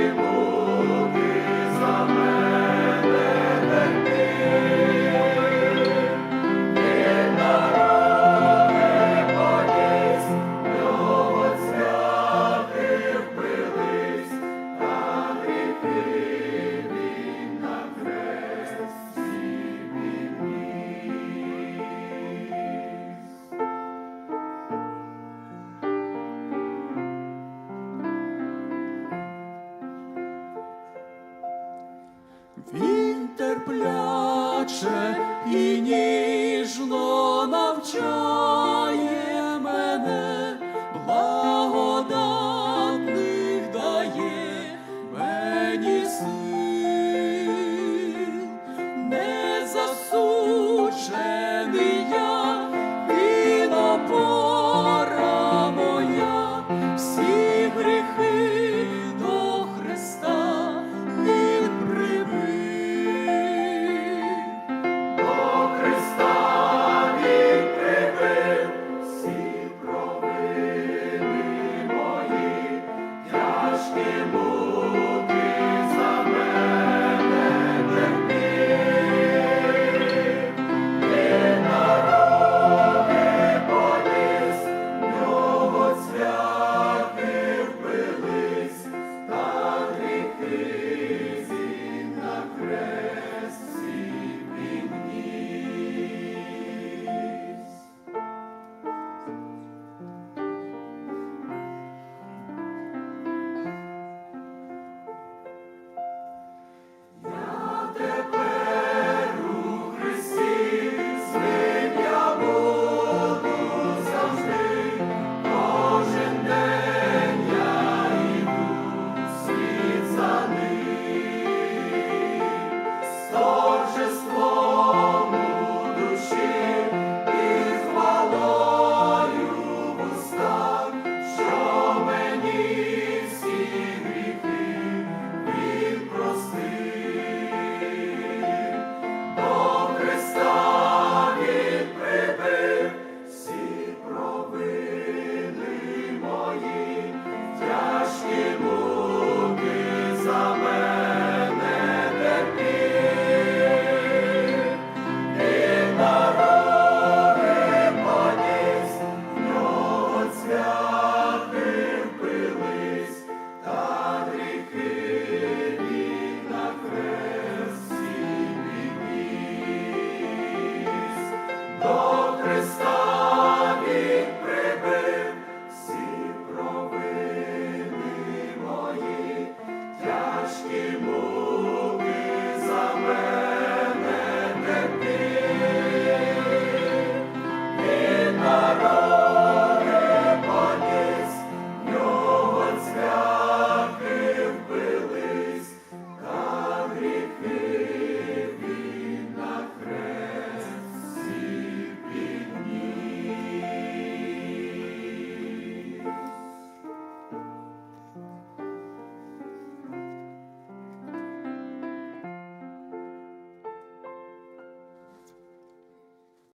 Amigo. терпляче і ніжно навчає мене, благодатних дає мені сил, не засуджує.